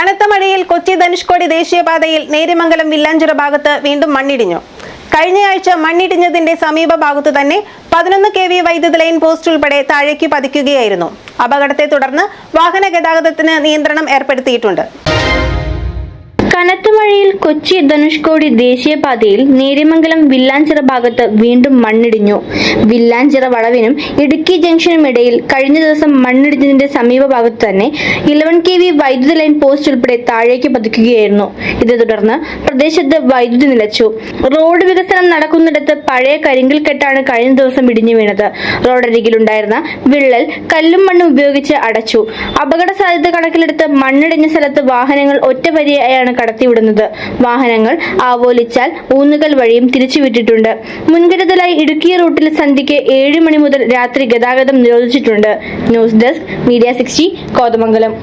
കനത്ത മഴയിൽ കൊച്ചി ധനുഷ്കോടി ദേശീയപാതയിൽ നേര്യമംഗലം വില്ലാഞ്ചിറ ഭാഗത്ത് വീണ്ടും മണ്ണിടിഞ്ഞു. കഴിഞ്ഞയാഴ്ച മണ്ണിടിഞ്ഞതിന്റെ സമീപ ഭാഗത്തു തന്നെ പതിനൊന്ന് കെ വി വൈദ്യുത ലൈൻ പോസ്റ്റ് ഉൾപ്പെടെ താഴേക്ക് പതിക്കുകയായിരുന്നു. അപകടത്തെ തുടർന്ന് വാഹന ഗതാഗതത്തിന് നിയന്ത്രണം ഏർപ്പെടുത്തിയിട്ടുണ്ട്. കനത്ത മഴയിൽ കൊച്ചി ധനുഷ്കോടി ദേശീയപാതയിൽ നേര്യമംഗലം വില്ലാഞ്ചിറ ഭാഗത്ത് വീണ്ടും മണ്ണിടിഞ്ഞു. വില്ലാഞ്ചിറ വളവിനും ഇടുക്കി ജംഗ്ഷനും ഇടയിൽ കഴിഞ്ഞ ദിവസം മണ്ണിടിഞ്ഞതിന്റെ സമീപ ഭാഗത്ത് തന്നെ ഇലവൻ കെ വി വൈദ്യുത ലൈൻ പോസ്റ്റ് ഉൾപ്പെടെ താഴേക്ക് പതിക്കുകയായിരുന്നു. ഇതേ തുടർന്ന് പ്രദേശത്ത് വൈദ്യുതി നിലച്ചു. റോഡ് വികസനം നടക്കുന്നിടത്ത് പഴയ കരിങ്കൽ കെട്ടാണ് കഴിഞ്ഞ ദിവസം ഇടിഞ്ഞു വീണത്. റോഡരികിലുണ്ടായിരുന്ന വിള്ളൽ കല്ലും മണ്ണും ഉപയോഗിച്ച് അടച്ചു. അപകട സാധ്യത കണക്കിലെടുത്ത് മണ്ണിടിഞ്ഞ സ്ഥലത്ത് വാഹനങ്ങൾ ഒറ്റവരിയായാണ് കടത്തിവിടുന്നത് വാഹനങ്ങൾ ആവോലിച്ചാൽ ഊന്നുകൽ വഴിയും തിരിച്ചുവിട്ടിട്ടുണ്ട്. മുൻകരുതലായി ഇടുക്കി റൂട്ടിൽ സന്ധ്യയ്ക്ക് ഏഴ് മണി മുതൽ രാത്രി ഗതാഗതം നിരോധിച്ചിട്ടുണ്ട്. News desk media sixty Kothamangalam.